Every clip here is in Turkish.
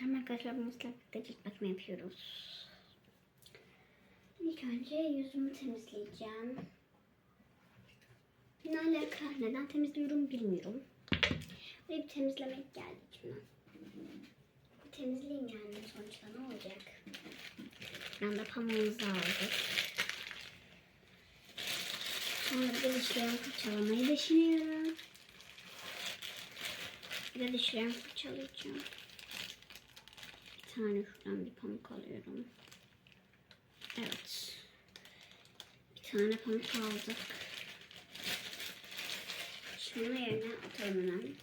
Selam arkadaşlar, bu mutfakta cilt bakımı yapıyoruz. İlk önce yüzümü temizleyeceğim. Ne alaka, neden temizliyorum bilmiyorum. Böyle bir temizlemek geldi içimden. Temizleyeyim yani sonuçta ne olacak. Ben de pamuğumuzu aldık. Sonra bir de dişlerimi fırçalamayı düşünüyorum. Bir de dişlerimi fırçalayacağım. Bir tane şuradan bir pamuk alıyorum. Evet. Bir tane pamuk aldık. Şunu yerine atarım hemen.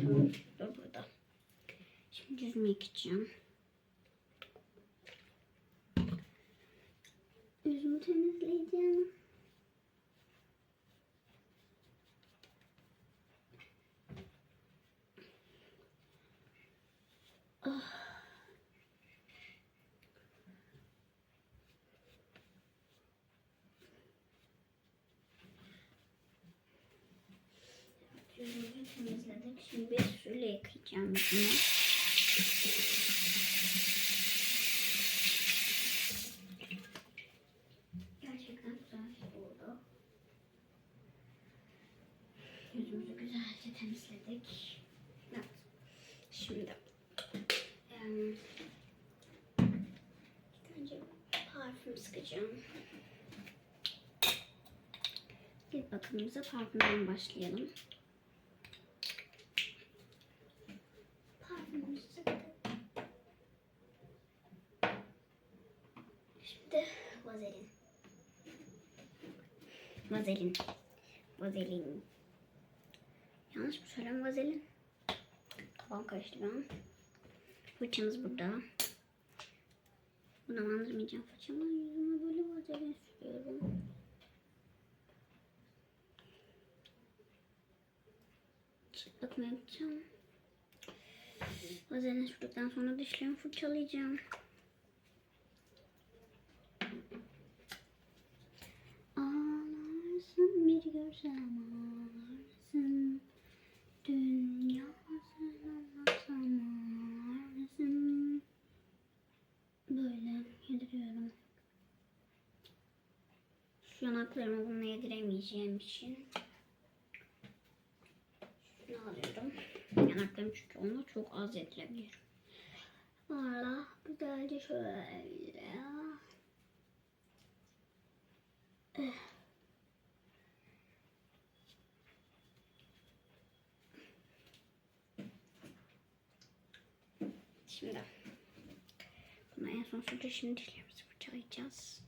Tamam. Dur burada. Şimdi yüzümü yıkayacağım. Yüzümü temizleyeceğim. Yüzümüzü temizledik. Şimdi bir suyla yıkayacağım yüzümü. Gerçekten güzel oldu. Yüzümüzü güzelce temizledik. Evet. Şimdi em, önce parfüm sıkacağım. İlk bakımımıza parfümden başlayalım. Şimdi vazelin. Vazelin. Vazelin. Yanlış mı söylüyorum vazelin? Kafam karıştı ben. Fırçamız burada. Bunu bandırmayacağım fırçamı. Yüzüme böyle vazelin sürüyorum. Çıt bakma yapacağım. Vazelin sürdükten sonra dişlerimi fırçalayacağım. Ağlarsın bir görsem ağlarsın. Dünyasını anlatsam ağlarsın. Böyle yediriyorum. Şu yanaklarımı bununla yediremeyeceğim için. Şunu alıyorum. Yanaklarım çünkü onu çok az yedirebiliyorum. Valla güzelce şöyle. Eh. Şimdi buna en son sürece şimdi dişlerimizi fırçalayacağız.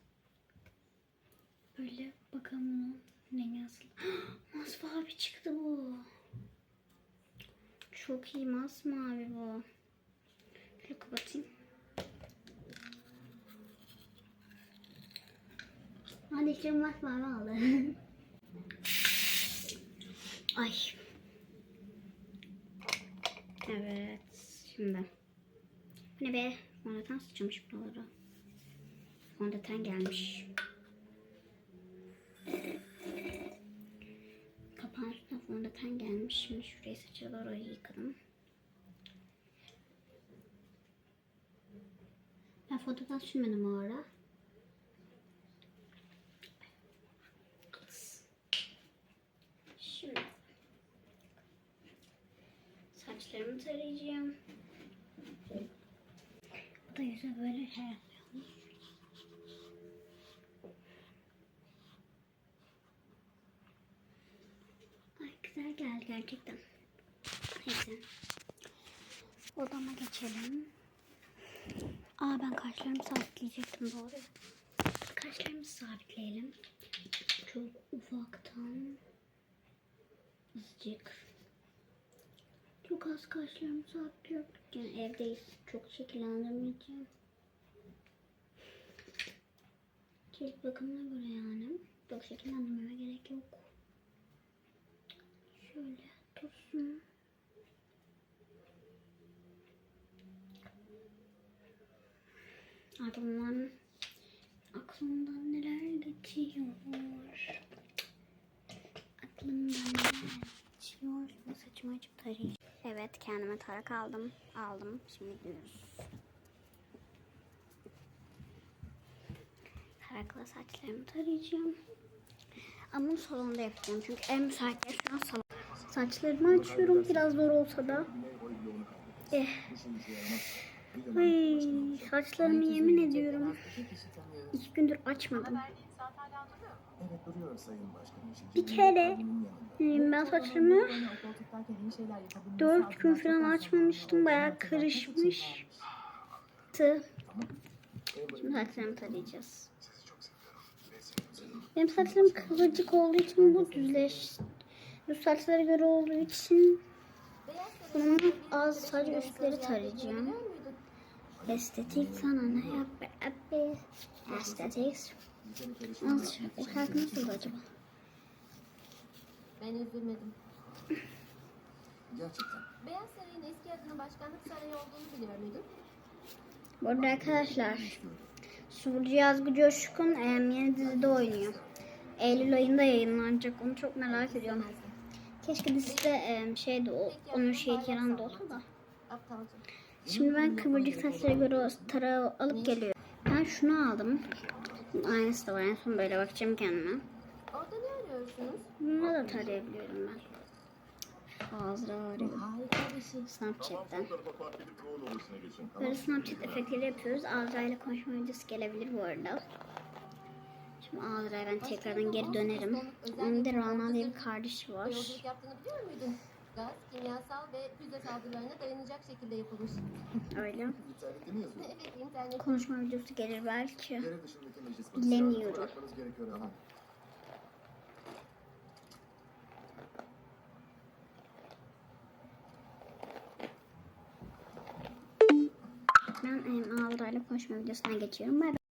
Böyle bakalım bunun rengi nasıl. Masmavi çıktı bu. Çok iyi masmavi bu. Şöyle kapatayım. Hadi dişlerim masmavi oldu. Ay. Evet. Şimdi. Ne be? Fondöten sıçramış buralara. Fondöten gelmiş. Kapağın üstüne fondöten gelmiş. Şimdi şuraya saçı orayı yıkadım. Ben fondöten sürmedim o ara. Şimdi saçlarımı tarayacağım. Bu da yüze böyle şey yapıyor. Ay güzel geldi gerçekten. Neyse. Odama geçelim. Aa ben kaşlarımı sabitleyecektim doğru. Kaşlarımızı sabitleyelim. Çok ufaktan. Azıcık. Çok az kaşlarımı sabitliyorduk. Yani evdeyiz. Çok şekillendirmeyeceğim. Cilt bakımına göre yani. Çok şekillendirmeme gerek yok. Şöyle dursun. Ardından aklımdan neler geçiyor. Aklımdan neler geçiyor. Saçımı açıp tarayacağım. Evet kendime tarak aldım. Aldım. Şimdi gidiyoruz. Tarakla saçlarımı tarayacağım. Ama bunu salonda yapacağım. Çünkü en müsait yer şu an salon. Saçlarımı açıyorum. Biraz zor olsa da. Eh. Ay, saçlarımı yemin ediyorum. iki gündür açmadım. Evet duruyor Sayın Başkanım. Bir kere e, ben saçlarımı dört gün falan açmamıştım. Bayağı karışmıştı. Şimdi saçlarımı tarayacağız. Benim saçlarım kıvırcık olduğu için bu düzleş. Bu saçlara göre olduğu için bunun az sadece üstleri tarayacağım. Estetik sana ne yap be abi? Estetik. Nasıl? O şarkı nasıldı acaba? Ben üzülmedim. Gerçekten. Beyaz Saray'ın eski adının Başkanlık Sarayı olduğunu biliyor muydun? Bu arada arkadaşlar Sunucu Yazgı Coşkun yeni dizide oynuyor. Eylül ayında yayınlanacak. Onu çok merak ediyorum. Keşke dizide em, şeyde o, onun yaran da olsa da. Aptalca. Şimdi ben kıvırcık saçlara göre o tarağı alıp geliyorum. Ben şunu aldım. Aynısı da var. En son böyle bakacağım kendime. Orada ne arıyorsunuz? Bununla da tarayabiliyorum ben. Ağzı ağrıyor. Snapchat'ten. Böyle Snapchat efektleri yapıyoruz. Azra ile konuşma videosu gelebilir bu arada. Şimdi Azra'ya ben tekrardan geri dönerim. Onun da Rana diye bir kardeşi var. Gaz, kimyasal ve füze saldırılarına dayanacak şekilde yapılmış. Öyle. İnternette mi yazıyor? evet, internet. Konuşma videosu gelir belki. Yere dışındaki meclis Bilemiyorum. Bırakmanız gerekiyor ama. Ben em, ile konuşma videosuna geçiyorum. Bay.